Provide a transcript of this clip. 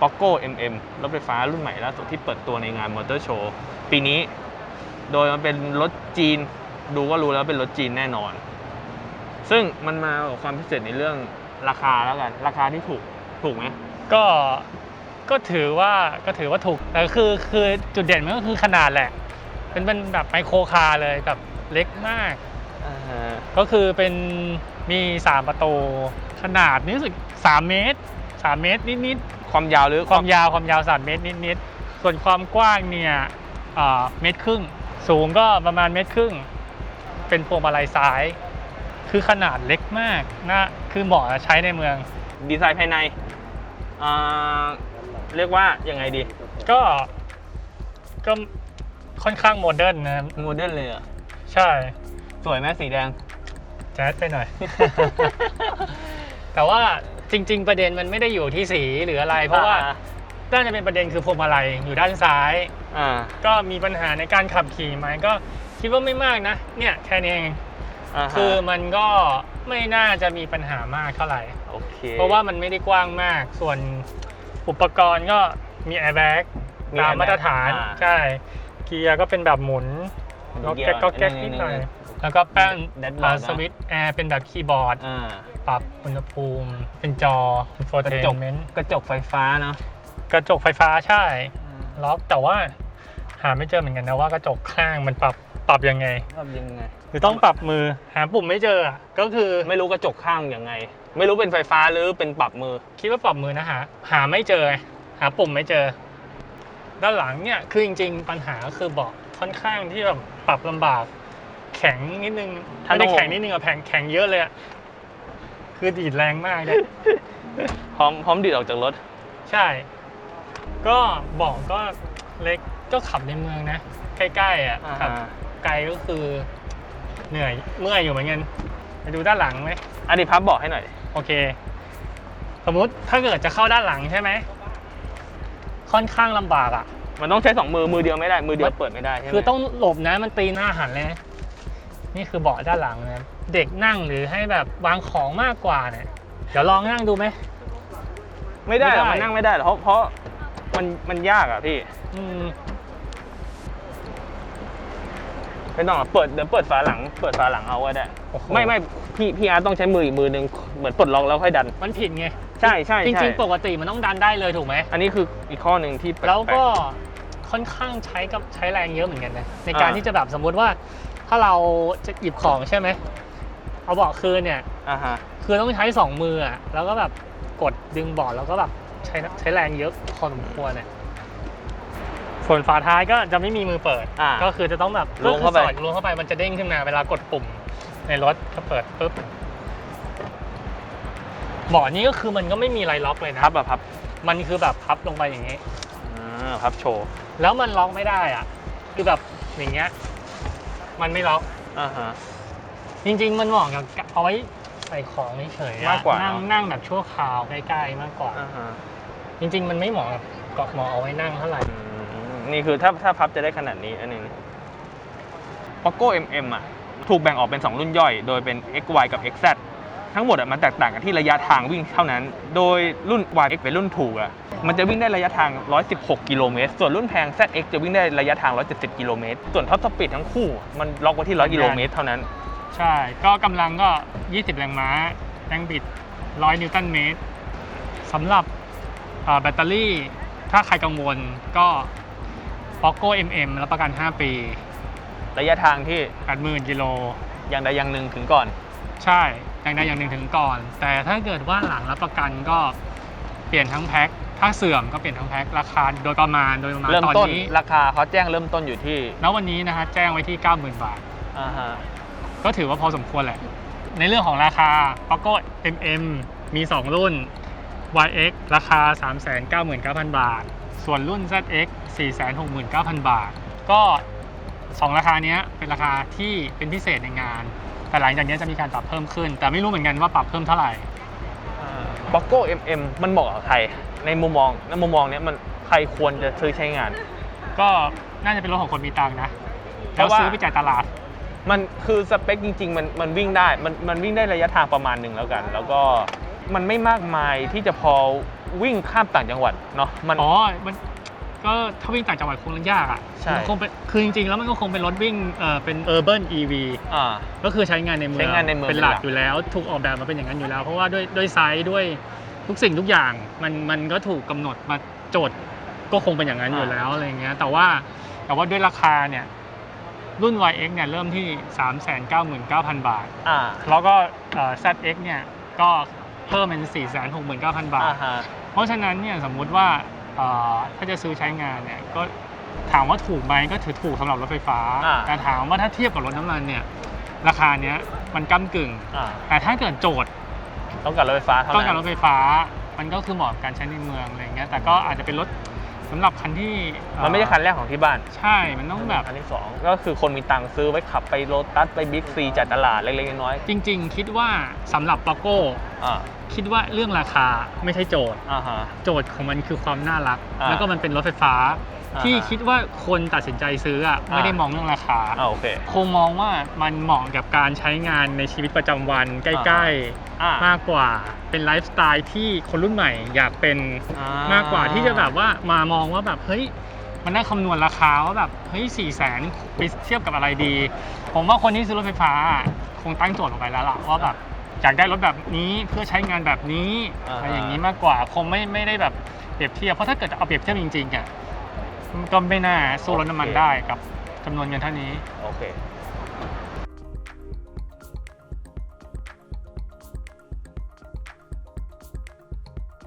Poco MM รถไฟฟ้ารุ่นใหม่ล่าสุดที่เปิดตัวในงานมอเตอร์โชว์ปีนี้ โดยมันเป็นรถจีน ดูก็รู้แล้วเป็นรถจีนแน่นอน ซึ่งมันมากับความพิเศษในเรื่องราคาแล้วกัน ราคาที่ถูกถูกไหมก็ก็ถือว่าก็ถือว่าถูก แต่คือคือจุดเด่นมันก็คือขนาดแหละ เป็นเป็นแบบไมโครคาร์เลยแบบเล็กมากอ่าฮะก็คือเป็นมี 3 ประตู ขนาดนี่รู้สึก 3 เมตร 3 เมตรนิดความยาวหรือๆ ความยาวความยาว 3 เมตรนิดๆ ส่วนความกว้างเนี่ยอ่าเมตรครึ่ง สูงก็ประมาณเมตรครึ่ง เป็นพวงมาลัยซ้าย คือขนาดเล็กมากนะคือเหมาะใช้ในเมือง ดีไซน์ภายในอ่าเรียกว่ายังไงดีก็ก็ค่อนข้างโมเดิร์นนะครับโมเดิร์นเลยอะ ใช่ สวยไหมสีแดง แจ๊ดไปหน่อย แต่ว่า จริง ๆ ประเด็นมันไม่ได้อยู่ที่สีหรืออะไร เพราะว่าอ่าน่าจะเป็นประเด็นคือพวงมาลัยอยู่ด้านซ้าย อ่า ก็มีปัญหาในการขับขี่ไหมก็คิดว่าไม่มากนะ เนี่ยแค่นี้เองอ่าฮะคือมันก็ไม่น่าจะมีปัญหามากเท่าไหร่ โอเคเพราะว่ามันไม่ได้กว้างมาก ส่วนอุปกรณ์ก็มีแอร์แบ็กมีตาม airbag มาตรฐาน อ่าใช่ เกียร์ก็เป็นแบบหมุนก็แก๊กก็แก๊กนิดหน่อย แล้วก็แป้นแดชบอร์ดนะ สวิตช์แอร์เป็นแบบคีย์บอร์ด อ่า ปรับอุณหภูมิ เป็นจอโฟกเทระจกนเมนต์กระจกไฟฟ้าเนาะกระจกไฟฟ้าใช่ ล็อกแต่ว่า หาไม่เจอเหมือนกันนะว่ากระจกข้างมันปรับปรับยังไงชอบยังไงคือต้องปรับมือหาปุ่มไม่เจออะก็คือไม่รู้กระจกข้างยังไง ไม่รู้เป็นไฟฟ้าหรือเป็นปรับมือ คิดว่าปรับมือนะหาหาไม่เจอไงหาปุ่มไม่เจอ ด้านหลังเนี่ยคือจริง ๆ ปัญหาก็คือเบาะค่อนข้างที่แบบปรับลำบาก แข็งนิดนึงถ้าไม่ได้ต้องแข็งนิดนึงอะแข็งแข็งเยอะเลยอะ คือดีดแรงมากเลยพร้อมพร้อมดีดออกจากรถ ใช่ ก็เบอกก็เล็กก็ขับในเมืองนะ ใกล้ๆอะอ่า ขับไกลก็คือ เหนื่อยเมื่อยอยู่เหมือนกันไปดูด้านหลังไหมอันนี้พับเบอกให้หน่อย โอเค สมมุติถ้าเกิดจะเข้าด้านหลังใช่ไหมค่อนข้างลำบากอะ มันต้องใช้สองมือมือเดียวไม่ได้มือเดียวเปิดไม่ได้ใช่ไหมคือต้องหลบนะมันตีหน้าหันเลยนะ นี่คือเบาะด้านหลังนะเด็กนั่งหรือให้แบบวางของมากกว่าเนี่ยเดี๋ยวลองนั่งดูไหม ไม่ได้หรอกไม่ได้ มันนั่งไม่ได้หรอกเพราะเพราะมันมันยากอะพี่อืมไม่ต้องหรอกเปิดเดี๋ยวเปิดฝาหลัง เปิดฝาหลังเอาก็ได้ โอ้โหไม่ไม่พี่พี่อาร์ตต้องใช้มืออีกมือหนึ่งเหมือนปลดล็อกแล้วค่อยดัน มันผิดไงใช่ใช่จใช่ริงๆปกติมันต้องดันได้เลยถูกไหม อันนี้คืออีกข้อหนึ่งที่ปกๆแล้วก็ค่อนข้างใช้กับใช้แรงเยอะเหมือนกันนะในการอ่า ที่จะแบบสมมุติว่า ถ้าเราจะหยิบของใช่ไหมเอาเบาะคืนเนี่ยอ่าฮะคือต้องใช้สองมืออะแล้วก็แบบกดดึงเบาะแล้วก็แบบใช้ใช้แรงเยอะพอสมควรเนี่ยส่วนฝาท้ายก็จะไม่มีมือเปิด อ่า ก็คือจะต้องแบบล้วงเข้าไป ก็คือสอดล้วงเข้าไปมันจะเด้งขึ้นมาเวลากดปุ่มในรถก็เปิดปุ๊บเบาะนี้ก็คือมันก็ไม่มีอะไรล็อกเลยนะพับอะพับมันคือแบบพับลงไปอย่างนี้ อ่าพับโชว์ แล้วมันล็อกไม่ได้อะ คือแบบอย่างเงี้ย มันไม่ล็อก อ่าฮะ จริง ๆ มันเหมาะกับเอาไว้ใส่ของเฉยๆอะมากกว่านั่งเนอะ นั่งแบบชั่วคราวใกล้ๆมากกว่า อ่าฮะจริง ๆ มันไม่เหมาะกับเกาะเหมาะเอาไว้นั่งเท่าไหร่ อืมนี่คือถ้าถ้าพับจะได้ขนาดนี้อันหนึง Poco MM อะ ถูกแบ่งออกเป็น 2 รุ่นย่อย โดยเป็น XY กับ XZ ทั้งหมดอะมันแตกต่างกันที่ระยะทางวิ่งเท่านั้น โดยรุ่น YX เป็นรุ่นถูกอะมันจะวิ่งได้ระยะทาง 116 กิโลเมตร ส่วนรุ่นแพง ZX จะวิ่งได้ระยะทาง 170 กิโลเมตร ส่วนท็อปสปีดทั้งคู่มันล็อกไว้ที่ 100 กิโลเมตรเท่านั้น ใช่ ก็กำลังก็ 20 แรงม้า แรงบิด 100 นิวตันเมตรสำหรับอ่าแบตเตอรี่ ถ้าใครกังวลก็ Poco MM รับประกัน 5 ปี ระยะทางที่ 80,000 กิโล อย่างใดอย่างหนึ่งถึงก่อน ใช่ อย่างใดอย่างหนึ่งถึงก่อน แต่ถ้าเกิดว่าหลังรับประกันก็เปลี่ยนทั้งแพ็คถ้าเสื่อมก็เปลี่ยนทั้งแพ็คราคาโดยประมาณโดยประมาณเริ่มตอนต้นนี้ราคาเขาแจ้งเริ่มต้นอยู่ที่ณวันนี้นะฮะแจ้งไว้ที่ 90,000 บาท อ่าฮะก็ถือว่าพอสมควรแหละ ในเรื่องของราคา Poco MM มี 2 รุ่น YX ราคา 399,000 บาท ส่วนรุ่น ZX 469,000 บาท ก็ 2 ราคาเนี้ยเป็นราคาที่เป็นพิเศษในงาน แต่หลังจากนี้จะมีการปรับเพิ่มขึ้น แต่ไม่รู้เหมือนกันว่าปรับเพิ่มเท่าไหร่บ็อกโก้ MM มันเหมาะกับใครในมุมมองในมุมมองเนี้ยมันใครควรจะซื้อใช้งาน ก็น่าจะเป็นรถของคนมีตังค์นะเพแล้วราะว่าซื้อไปจ่ายตลาด มันคือสเปคจริง ๆ มันมันวิ่งได้มันมันวิ่งได้ระยะทางประมาณหนึ่งแล้วกัน แล้วก็มันไม่มากมายที่จะพอวิ่งข้ามต่างจังหวัดเนาะมันอ๋อมัน ก็ถ้าวิ่งต่างจังหวัดคงยากอะใช่ มันคงเป็นคือจริงๆ แล้วมันก็คงเป็นรถวิ่งเอ่อเป็น urban EV อ่า ก็คือใช้งานในเมืองใช้งานในเมืองเป็นหลักเป็นหลัก อยู่แล้ว ถูกออกแบบมาเป็นอย่างนั้นอยู่แล้ว เพราะว่าด้วยด้วยไซส์ด้วยทุกสิ่งทุกอย่างมันมันก็ถูกกำหนดมาโจทย์ก็คงเป็นอย่างนั้นอยู่แล้วอะไรเงี้ยแต่ว่าแต่ว่าด้วยราคาเนี่ยรุ่น YX เนี่ยเริ่มที่ 399,000 บาท อ่าแล้วก็เอ่อ ZX เนี่ยก็เพิ่มเป็น 469,000 บาท อ่าฮะเพราะฉะนั้นเนี่ยสมมุติว่าเอ่อ ถ้าจะซื้อใช้งานเนี่ยก็ถามว่าถูกไหมก็ถือถูกสำหรับรถไฟฟ้า อ่า แต่ถามว่าถ้าเทียบกับรถน้ำมันเนี่ยราคาเนี้ยมันก้ากึ่ง อ่าแต่ถ้าเกิดโจทย์ต้องการรถไฟฟ้าเท่าต้องนั้การนรถไฟฟ้า มันก็คือเหมาะกับการใช้ในเมืองอะไรเงี้ยแต่ก็อาจจะเป็นรถสำหรับคันที่เอ่อมันไม่ใช่คันแรกของที่บ้านใช่มันต้องแบบคันที่สองก็คือคนมีตังค์ซื้อไว้ขับไปโลตัสไปบิ๊กซีจัดตลาดเล็กๆน้อยจริงๆ คิดว่าสำหรับปาโก้ๆอ่าคิดว่าเรื่องราคาไม่ใช่โจทย์ อ่าฮะ โจทย์ของมันคือความน่ารัก อ่าแล้วก็มันเป็นรถไฟฟ้า อ่าที่คิดว่าคนตัดสินใจซื้ออะไม่ได้มองเรื่องราคา อ่าโอเค คงมองว่ามันเหมาะกับการใช้งานในชีวิตประจำวันใกล้ อ่าๆ มากกว่าเป็นไลฟ์สไตล์ที่คนรุ่นใหม่อยากเป็นอ่มากกว่าที่จะแบบว่ามามองว่าแบบเฮ้ยมันน่าคำนวณราคาว่าแบบเฮ้ยสี่แสนไปเทียบกับอะไรดี ผมว่าคนที่ซื้อรถไฟฟ้าคงตั้งโจทย์ลงไปแล้วล่ะว่าแบบ อยากได้รถแบบนี้เพื่อใช้งานแบบนี้อ่า อะไรอย่างนี้มากกว่าคงไม่ไม่ได้แบบเปรียบเทียบเพราะถ้าเกิดเอาเปรียบเทียบจริงๆอะมันก็ไม่น่าสู้รถน้ำมันได้กับจำนวนเงินเท่านี้ โอเค